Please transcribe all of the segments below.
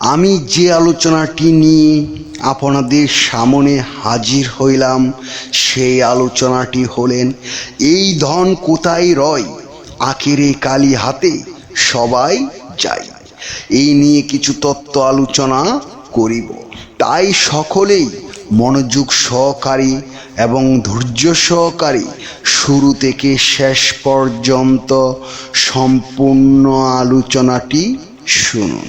আমি যে আলোচনাটি নিয়ে আপনাদের সামনে হাজির হইলাম, সেই আলোচনাটি হলেন, এই ধন কোথায় রয়? আখেরে কালি হাতে সবাই যায়। এই নিয়ে কিছু তত্ত্ব আলোচনা করিব। তাই সকলেই মনোযোগ সহকারী এবং ধৈর্য সহকারে শুরু থেকে শেষ পর্যন্ত সম্পূর্ণ আলোচনাটি শুনুন।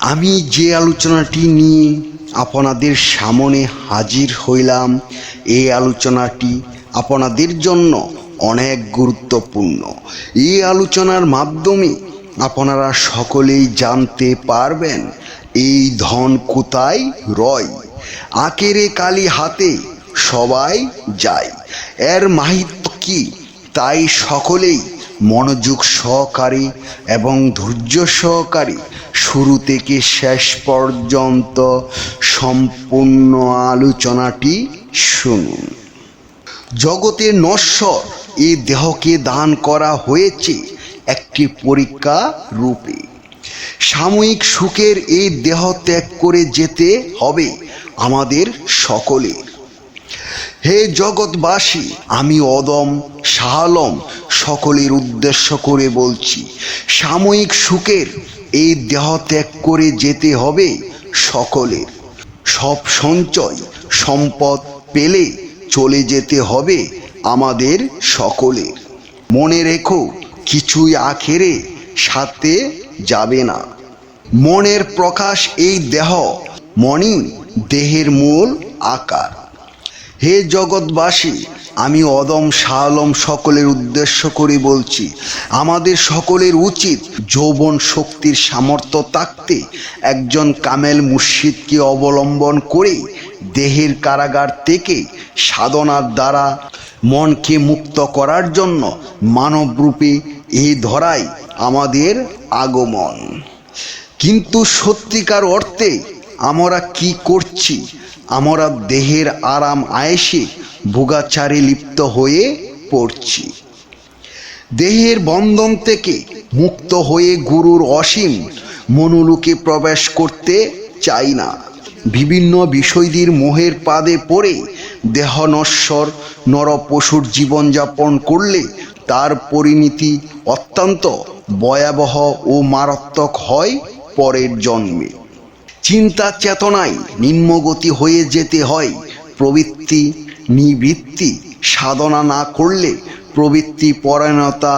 আমি যে আলোচনাটি নিয়ে আপনাদের সামনে হাজির হইলাম এই আলোচনাটি আপনাদের জন্য অনেক গুরুত্বপূর্ণ। এই আলোচনার মাধ্যমে আপনারা সকলেই জানতে পারবেন, এই ধন কোথায় রয়? আকেরে কালি হাতে সবাই যায়। এর মাহিত্য কি? তাই সকলেই মনোযোগ সহকারী এবং ধৈর্য সহকারী শুরু থেকে শেষ পর্যন্ত সম্পূর্ণ আলোচনাটি শুনুন। জগতের নশ্বর এই দেহকে দান করা হয়েছে একটি পরীক্ষা রূপে। সাময়িক সুখের এই দেহ ত্যাগ করে যেতে হবে আমাদের সকলের। হে জগৎবাসী, আমি অদম শাহালম সকলের উদ্দেশ্য করে বলছি, সাময়িক সুখের এই দেহ ত্যাগ করে যেতে হবে সকলের। সব সঞ্চয়, সম্পদ পেলে চলে যেতে হবে আমাদের সকলের। মনে রেখো, কিছুই আখেরে সাথে যাবে না। মনের প্রকাশ এই দেহ মনই দেহের মূল আকার। হে জগৎবাসী, আমি অদম শালম সকলের উদ্দেশ্য করে বলছি, আমাদের সকলের উচিত যৌবন শক্তির সামর্থ্য থাকতে একজন কামেল মুর্শিদকে অবলম্বন করে দেহের কারাগার থেকে সাধনার দ্বারা মনকে মুক্ত করার জন্য মানবরূপে এই ধরাই আমাদের আগমন। কিন্তু সত্যিকার অর্থে আমরা কি করছি? আমরা দেহের আরাম আয়েসে ভোগাচারে লিপ্ত হয়ে পড়ছি। দেহের বন্ধন থেকে মুক্ত হয়ে গুরুর অসীম মনোলোকে প্রবেশ করতে চাই না। বিভিন্ন বিষয়টির মোহের পাদে পড়ে দেহ নশ্বর নর পশুর জীবনযাপন করলে তার পরিণতি অত্যন্ত ভয়াবহ ও মারাত্মক হয় পরের জন্মে। চিন্তা চেতনায় নিম্নগতি হয়ে যেতে হয়। প্রবৃত্তি নিবৃত্তি সাধনা না করলে প্রবৃত্তি পরায়ণতা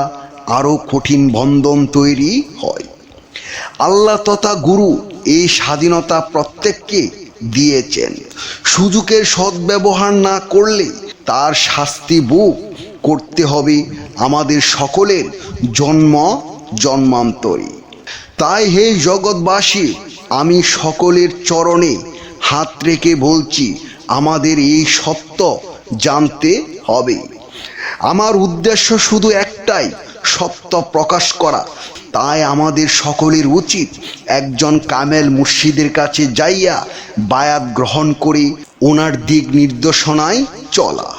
আরও কঠিন বন্ধন তৈরি হয়। আল্লাহ তথা গুরু এই স্বাধীনতা প্রত্যেককে দিয়েছেন। সুযোগের সদ্ব্যবহার না করলে তার শাস্তি বুক করতে হবে আমাদের সকলের জন্ম জন্মান্তরে। তাই হে জগৎবাসী আমি সকলের চরণে হাত রেখে বলছি, আমাদের এই সত্য জানতে হবে। আমার উদ্দেশ্য শুধু একটাই, সত্য প্রকাশ করা। তাই আমাদের সকলের উচিত একজন কামেল মুর্শিদের কাছে যাইয়া বায়াত গ্রহণ করে ওনার দিক নির্দেশনায় চলা।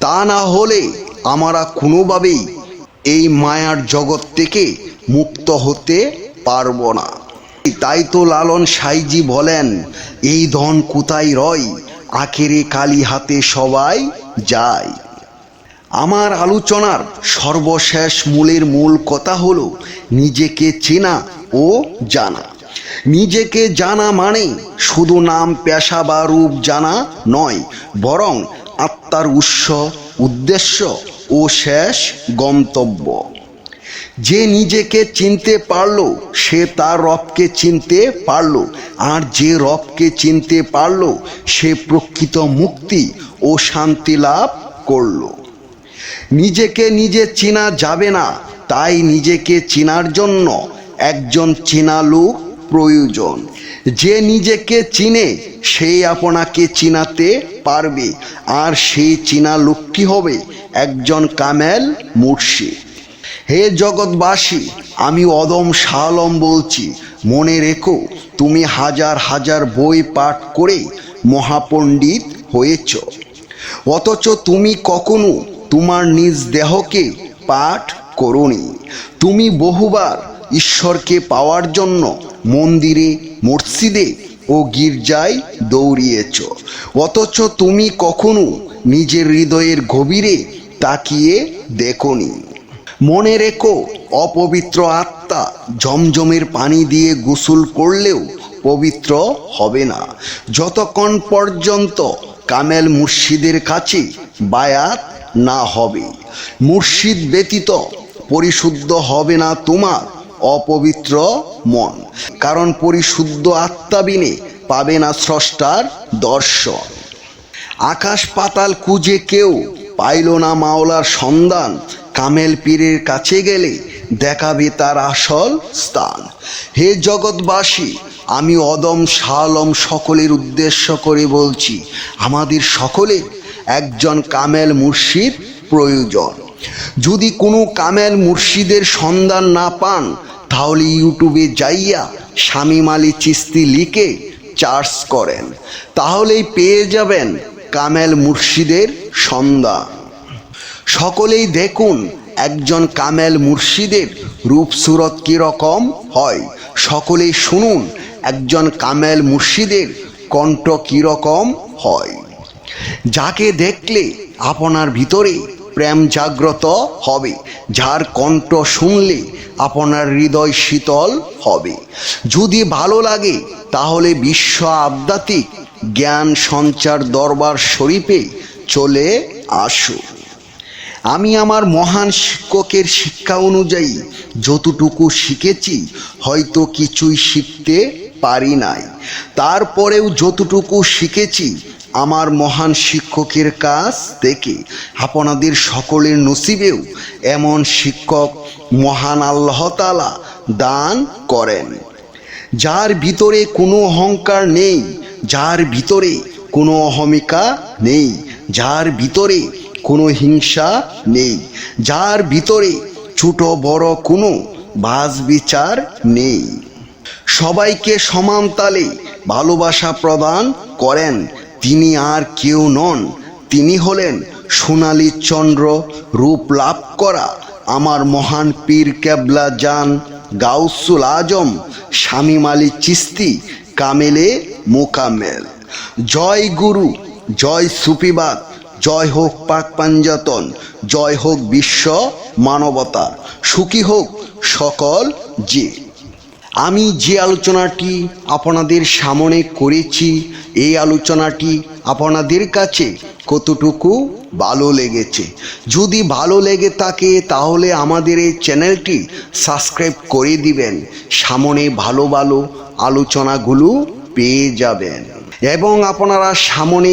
তা না হলে আমরা কোনোভাবেই এই মায়ার জগৎ থেকে মুক্ত হতে পারব না। তাই তো লালন সাইজি বলেন, এই ধন কোথায় রয়? আখেরে কালী হাতে সবাই যায়। আমার আলোচনার সর্বশেষ মূলের মূল কথা হলো, নিজেকে চেনা ও জানা। নিজেকে জানা মানে শুধু নাম, পেশা বা রূপ জানা নয়, বরং আত্মার উৎস, উদ্দেশ্য ও শেষ গন্তব্য। যে নিজেকে চিনতে পারল, সে তার রবকে চিনতে পারল। আর যে রবকে চিনতে পারল, সে প্রকৃত মুক্তি ও শান্তি লাভ করল। নিজেকে নিজে চেনা যাবে না, তাই নিজেকে চেনার জন্য একজন চেনা লোক প্রয়োজন। যে নিজেকে চিনে সেই আপনাকে চিনাতে পারবে। আর সেই চেনা লোকটি হবে একজন কামেল মুর্শিদ। হে জগৎবাসী, আমি অদম শালম বলছি। মনে রেখো, তুমি হাজার হাজার বই পাঠ করে মহাপণ্ডিত হয়েছ। অথচ তুমি কখনো তোমার নিজ দেহকে পাঠ করনি। তুমি বহুবার ঈশ্বরকে পাওয়ার জন্য মন্দিরে, মসজিদে ও গির্জায় দৌড়িয়েছ। অথচ তুমি কখনো নিজের হৃদয়ের গভীরে তাকিয়ে দেখনি। মনে রেখো, অপবিত্র আত্মা জমজমের পানি দিয়ে গোসল করলেও পবিত্র হবে না। যতক্ষণ পর্যন্ত কামেল মুর্শিদের কাছে বায়াত না হবে। মুর্শিদ ব্যতীত পরিশুদ্ধ হবে না তোমার অপবিত্র মন, কারণ পরিশুদ্ধ আত্মাবিনে পাবে না স্রষ্টার দর্শন। আকাশ পাতাল কুজে কেউ পাইল না মাওলার সন্ধান কামেল পীরের কাছে গেলে দেখাবে তার আসল স্থান। হে জগৎবাসী, আমি অদম শালম সকলের উদ্দেশ্য করে বলছি, আমাদের সকলের একজন কামেল মুর্শিদ প্রয়োজন। যদি কোনো কামেল মুর্শিদের সন্ধান না পান, তাহলে ইউটিউবে যাইয়া স্বামী মালি চিস্তি লিখে চার্জ করেন। তাহলেই পেয়ে যাবেন কামেল মুর্শিদের সন্ধান। সকলেই দেখুন, একজন কামেল মুর্শিদের রূপ সুরত কীরকম হয়। সকলেই শুনুন, একজন কামেল মুর্শিদের কণ্ঠ কীরকম হয়। যাকে দেখলে আপনার ভিতরে প্রেম জাগ্রত হবে, যার কণ্ঠ শুনলে আপনার হৃদয় শীতল হবে। যদি ভালো লাগে, তাহলে বিশ্ব আধ্যাত্মিক জ্ঞান সঞ্চার দরবার শরীফে চলে আসুন। আমি আমার মহান শিক্ষকের শিক্ষা অনুযায়ী যতটুকু শিখেছি, হয়তো কিছুই শিখতে পারি নাই। তারপরেও যতটুকু শিখেছি, আমার মহান শিক্ষকের কাছ থেকে, আপনাদের সকলের নসিবেও এমন শিক্ষক মহান আল্লাহ তালা দান করেন। যার ভিতরে কোনো অহংকার নেই, যার ভিতরে কোনো অহমিকা নেই, যার ভিতরে কোনো হিংসা নেই। যার ভিতরে ছোট বড় কোনো বাজ বিচার নেই। সবাইকে সমান তালে ভালোবাসা প্রদান করেন। তিনি আর কেউ নন। তিনি হলেন সোনালী চন্দ্র রূপ লাভ করা আমার মহান পীর কেবলা জান গাউসুল আজম স্বামী মালি চিস্তি, কামেলে মোকামেল জয় গুরু, জয় সুফিবাদ। জয় হোক পাক পাঞ্জাতন, জয় হোক বিশ্ব মানবতা, সুখী হোক সকল যে আমি যে আলোচনাটি আপনাদের সামনে করেছি, এই আলোচনাটি আপনাদের কাছে কতটুকু ভালো লেগেছে? যদি ভালো লেগে থাকে, তাহলে আমাদের এই চ্যানেলটি সাবস্ক্রাইব করে দিবেন। সামনে ভালো ভালো আলোচনাগুলো পেয়ে যাবেন। এবং আপনারা সামনে